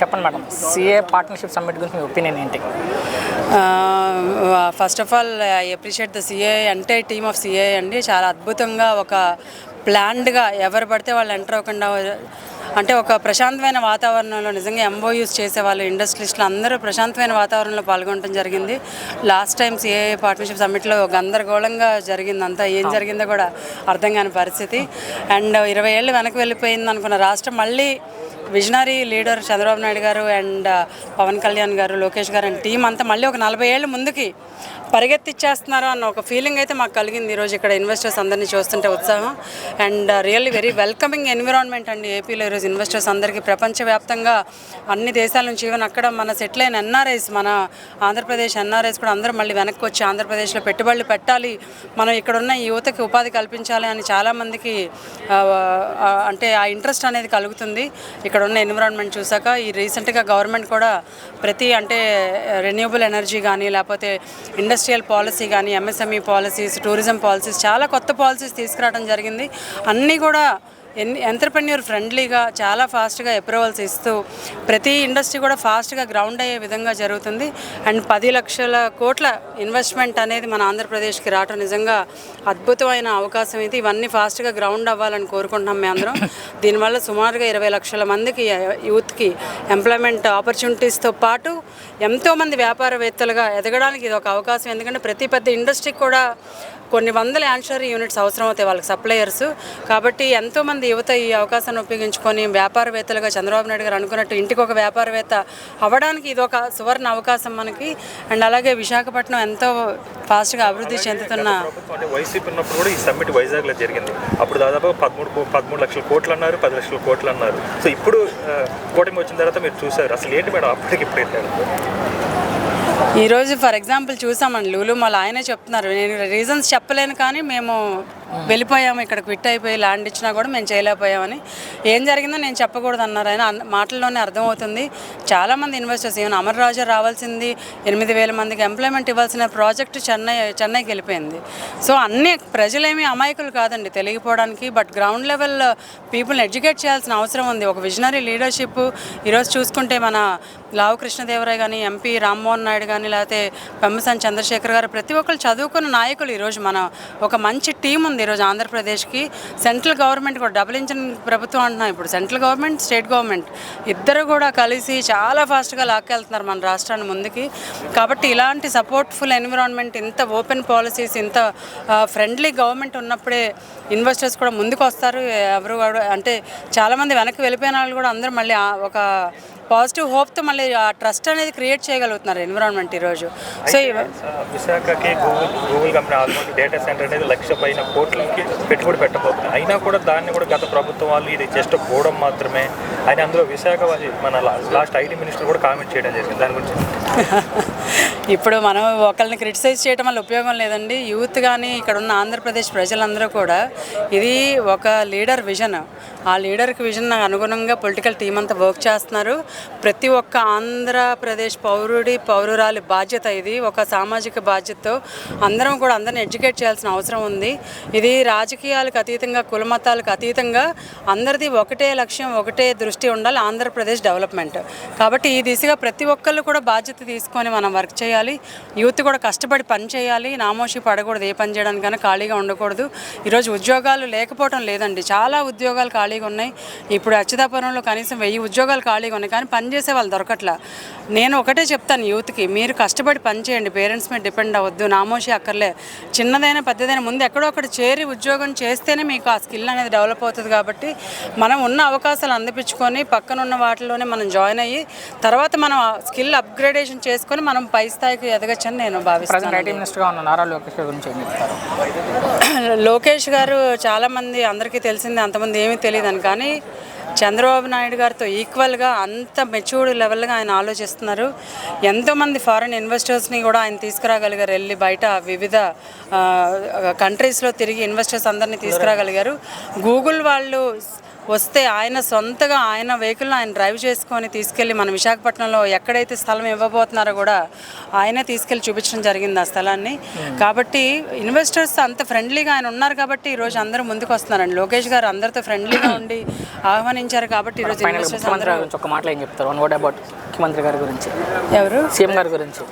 చెప్పండి madam. CA partnership summit గురించి మీ ఒపీనియన్ ఏంటి? First of all I appreciate the CA అంటే టీమ్ ఆఫ్ సిఏ అండి. చాలా అద్భుతంగా ఒక ప్లాన్డ్గా ఎవరు పడితే వాళ్ళు ఎంటర్ అవ్వకుండా అంటే ఒక ప్రశాంతమైన వాతావరణంలో నిజంగా ఎంఓయూస్ చేసే వాళ్ళు ఇండస్ట్రీస్లో అందరూ ప్రశాంతమైన వాతావరణంలో పాల్గొనడం జరిగింది. లాస్ట్ టైం సిఏ పార్ట్నర్షిప్ సమ్మిట్లో గందరగోళంగా జరిగింది అంతా. ఏం జరిగిందో కూడా అర్థం కాని పరిస్థితి. అండ్ ఇరవై ఏళ్ళు వెనక్కి వెళ్ళిపోయింది అనుకున్న రాష్ట్రం మళ్ళీ విజనరీ లీడర్ చంద్రబాబు నాయుడు గారు అండ్ పవన్ కళ్యాణ్ గారు లోకేష్ గారు అండ్ టీం అంతా మళ్ళీ ఒక నలభై ఏళ్ళు ముందుకి పరిగెత్తిచ్చేస్తున్నారు అన్న ఒక ఫీలింగ్ అయితే మాకు కలిగింది ఈరోజు ఇక్కడ ఇన్వెస్టర్స్ అందరినీ చూస్తుంటే ఉత్సాహం. And really very welcoming environment అండి ఏపీలో ఈరోజు ఇన్వెస్టర్స్ అందరికీ ప్రపంచవ్యాప్తంగా అన్ని దేశాల నుంచి ఈవెన్ అక్కడ మన సెటిల్ అయిన ఎన్ఆర్ఐస్ మన ఆంధ్రప్రదేశ్ ఎన్ఆర్ఐస్ కూడా అందరూ మళ్ళీ వెనక్కి వచ్చి ఆంధ్రప్రదేశ్లో పెట్టుబడులు పెట్టాలి. మనం ఇక్కడ ఉన్న యువతకి ఉపాధి కల్పించాలి అని చాలామందికి అంటే ఆ ఇంట్రెస్ట్ అనేది కలుగుతుంది. ఇక్కడ ఉన్న ఎన్విరాన్మెంట్ చూసాక ఈ రీసెంట్గా గవర్నమెంట్ కూడా ప్రతి అంటే రెన్యూబుల్ ఎనర్జీ కానీ లేకపోతే ఇండస్ట్రియల్ పాలసీ కానీ ఎంఎస్ఎంఈ పాలసీస్ టూరిజం పాలసీస్ చాలా కొత్త పాలసీస్ తీసుకురావడం జరిగింది. అన్నీ కూడా ఎన్ ఎంటర్ప్రెన్యూర్ ఫ్రెండ్లీగా చాలా ఫాస్ట్గా అప్రూవల్స్ ఇస్తూ ప్రతి ఇండస్ట్రీ కూడా ఫాస్ట్గా గ్రౌండ్ అయ్యే విధంగా జరుగుతుంది. అండ్ పది లక్షల కోట్ల ఇన్వెస్ట్మెంట్ అనేది మన ఆంధ్రప్రదేశ్కి రావటం నిజంగా అద్భుతమైన అవకాశం ఇది ఇవన్నీ ఫాస్ట్గా గ్రౌండ్ అవ్వాలని కోరుకుంటున్నాం మేము అందరం. దీనివల్ల సుమారుగా ఇరవై లక్షల మందికి యూత్కి ఎంప్లాయ్మెంట్ ఆపర్చునిటీస్తో పాటు ఎంతోమంది వ్యాపారవేత్తలుగా ఎదగడానికి ఇది ఒక అవకాశం. ఎందుకంటే ప్రతి పెద్ద ఇండస్ట్రీకి కూడా కొన్ని వందల యాన్షరీ యూనిట్స్ అవసరం అవుతాయి వాళ్ళకి సప్లయర్స్. కాబట్టి ఎంతోమంది యువత ఈ అవకాశాన్ని ఉపయోగించుకొని వ్యాపారవేత్తలుగా చంద్రబాబు నాయుడు గారు అనుకున్నట్టు ఇంటికి ఒక వ్యాపారవేత్త అవ్వడానికి ఇది ఒక సువర్ణ అవకాశం మనకి. అండ్ అలాగే విశాఖపట్నం ఎంతో ఫాస్ట్గా అభివృద్ధి చెందుతున్న వైసీపీ ఉన్నప్పుడు కూడా ఈ సమ్మిట్ వైజాగ్లో జరిగింది. అప్పుడు దాదాపు పదమూడు పదమూడు లక్షల కోట్లు అన్నారు పది లక్షల కోట్లు అన్నారు. సో ఇప్పుడు కూటమి వచ్చిన తర్వాత మీరు చూసారు. అసలు ఏంటి మేడం అప్పటికి ఇప్పుడు ఈరోజు ఫర్ ఎగ్జాంపుల్ చూసామండి లూలు మళ్ళీ ఆయనే చెప్తున్నారు. నేను రీజన్స్ చెప్పలేను కానీ మేము వెళ్ళిపోయాము ఇక్కడ క్విట్ అయిపోయి ల్యాండ్ ఇచ్చినా కూడా మేము చేయలేకపోయామని. ఏం జరిగిందో నేను చెప్పకూడదు అన్నారు ఆయన. మాటల్లోనే అర్థమవుతుంది. చాలామంది ఇన్వెస్టర్స్ ఈవెన్ అమర్ రాజా రావాల్సింది ఎనిమిది వేల మందికి ఎంప్లాయ్మెంట్ ఇవ్వాల్సిన ప్రాజెక్ట్ చెన్నై చెన్నైకి వెళ్ళిపోయింది. సో అన్ని ప్రజలేమీ అమాయకులు కాదండి. తెలియకపోవడానికి బట్ గ్రౌండ్ లెవెల్ పీపుల్ని ఎడ్యుకేట్ చేయాల్సిన అవసరం ఉంది. ఒక విజనరీ లీడర్షిప్ ఈరోజు చూసుకుంటే మన లావు కృష్ణదేవరాయ్ కానీ ఎంపీ రామ్మోహన్ నాయుడు కానీ లేకపోతే పెమ్మసాని చంద్రశేఖర్ గారు ప్రతి ఒక్కరు చదువుకున్న నాయకులు ఈరోజు మన ఒక మంచి టీం ఉంది. ఈరోజు ఆంధ్రప్రదేశ్కి సెంట్రల్ గవర్నమెంట్ కూడా డబుల్ ఇంజిన్ ప్రభుత్వం అంటున్నాం. ఇప్పుడు సెంట్రల్ గవర్నమెంట్ స్టేట్ గవర్నమెంట్ ఇద్దరు కూడా కలిసి చాలా ఫాస్ట్గా లాక్కెళ్తున్నారు మన రాష్ట్రాన్ని ముందుకి. కాబట్టి ఇలాంటి సపోర్ట్ఫుల్ ఎన్విరాన్మెంట్ ఇంత ఓపెన్ పాలసీస్ ఇంత ఫ్రెండ్లీ గవర్నమెంట్ ఉన్నప్పుడే ఇన్వెస్టర్స్ కూడా ముందుకు వస్తారు ఎవరు కూడా అంటే చాలామంది వెనక్కి వెళ్ళిపోయిన వాళ్ళు కూడా అందరూ మళ్ళీ ఒక పాజిటివ్ హోప్తో మళ్ళీ ఆ ట్రస్ట్ అనేది క్రియేట్ చేయగలుగుతున్నారు ఎన్విరాన్మెంట్ ఈరోజు. సో విశాఖకి Google Google company almost data center అనేది లక్ష పైన కోట్లకి పెట్టుబడి పెట్టబోతుంది. అయినా కూడా దాన్ని కూడా గత ప్రభుత్వం వాళ్ళు ఇది జస్ట్ పోవడం మాత్రమే. అని అందులో విశాఖ మన లాస్ట్ ఐటీ మినిస్టర్ కూడా కామెంట్ చేయడం జరిగింది. దాని గురించి. ఇప్పుడు మనం ఒకరిని క్రిటిసైజ్ చేయడం వల్ల ఉపయోగం లేదండి. యూత్ కానీ ఇక్కడ ఉన్న ఆంధ్రప్రదేశ్ ప్రజలందరూ కూడా ఇది ఒక లీడర్ విజన్. ఆ లీడర్కి విజన్ అనుగుణంగా పొలిటికల్ టీం అంతా వర్క్ చేస్తున్నారు. ప్రతి ఒక్క ఆంధ్రప్రదేశ్ పౌరుడి పౌరురాలి బాధ్యత ఇది. ఒక సామాజిక బాధ్యతతో అందరం కూడా అందరిని ఎడ్యుకేట్ చేయాల్సిన అవసరం ఉంది. ఇది రాజకీయాలకు అతీతంగా కులమతాలకు అతీతంగా అందరిది ఒకటే లక్ష్యం ఒకటే దృష్టి ఉండాలి ఆంధ్రప్రదేశ్ డెవలప్మెంట్. కాబట్టి ఈ దిశగా ప్రతి ఒక్కళ్ళు కూడా బాధ్యత తీసుకొని మనం వర్క్ చేయాలి. యూత్ కూడా కష్టపడి పని చేయాలి. నామోషి పడకూడదు ఏ పని చేయడానికైనా ఖాళీగా ఉండకూడదు. ఈరోజు ఉద్యోగాలు లేకపోవడం లేదండి. చాలా ఉద్యోగాలు ఖాళీగా ఉన్నాయి. ఇప్పుడు అచ్యుతాపురంలో కనీసం వెయ్యి ఉద్యోగాలు ఖాళీగా ఉన్నాయి. కానీ పని చేసే వాళ్ళు దొరకట్లా. నేను ఒకటే చెప్తాను యూత్కి మీరు కష్టపడి పని చేయండి. పేరెంట్స్ మీద డిపెండ్ అవ్వద్దు. నామోషి అక్కర్లే. చిన్నదైనా పెద్దదైనా ముందు ఎక్కడో అక్కడ చేరి ఉద్యోగం చేస్తేనే మీకు ఆ స్కిల్ అనేది డెవలప్ అవుతుంది కాబట్టి మనం ఉన్న అవకాశాలు అందిపించుకొని పక్కన ఉన్న వాటిలోనే మనం జాయిన్ అయ్యి తర్వాత మనం ఆ స్కిల్ అప్గ్రేడేషన్ చేసుకొని మనం పై స్థాయికి ఎదగచ్చని నేను భావిస్తాను లోకేష్ గారి చాలామంది అందరికీ తెలిసింది అంతమంది ఏమీ తెలియదని కానీ చంద్రబాబు నాయుడు గారితో ఈక్వల్గా అంత మెచ్యూర్డ్ లెవెల్గా ఆయన ఆలోచిస్తున్నారు. ఎంతోమంది ఫారెన్ ఇన్వెస్టర్స్ని కూడా ఆయన తీసుకురాగలిగారు. వెళ్ళి బయట వివిధ కంట్రీస్లో తిరిగి ఇన్వెస్టర్స్ అందరినీ తీసుకురాగలిగారు. గూగుల్ వాళ్ళు వస్తే ఆయన సొంతగా ఆయన వెహికల్ ఆయన డ్రైవ్ చేసుకొని తీసుకెళ్ళి మన విశాఖపట్నంలో ఎక్కడైతే స్థలం ఇవ్వబోతున్నారో కూడా ఆయనే తీసుకెళ్ళి చూపించడం జరిగింది ఆ స్థలాన్ని. కాబట్టి ఇన్వెస్టర్స్ అంత ఫ్రెండ్లీగా ఆయన ఉన్నారు కాబట్టి ఈరోజు అందరూ ముందుకు వస్తున్నారండి. లోకేష్ గారు అందరితో ఫ్రెండ్లీగా ఉండి ఆహ్వానించారు కాబట్టి ఈరోజు ఇన్వెస్టర్స్ అందరూ ఒక మాటలు ఏం చెప్తారు? వన్ వర్డ్ అబౌట్ ముఖ్యమంత్రి గారి గురించి? ఎవరు? సీఎం గారి గురించి.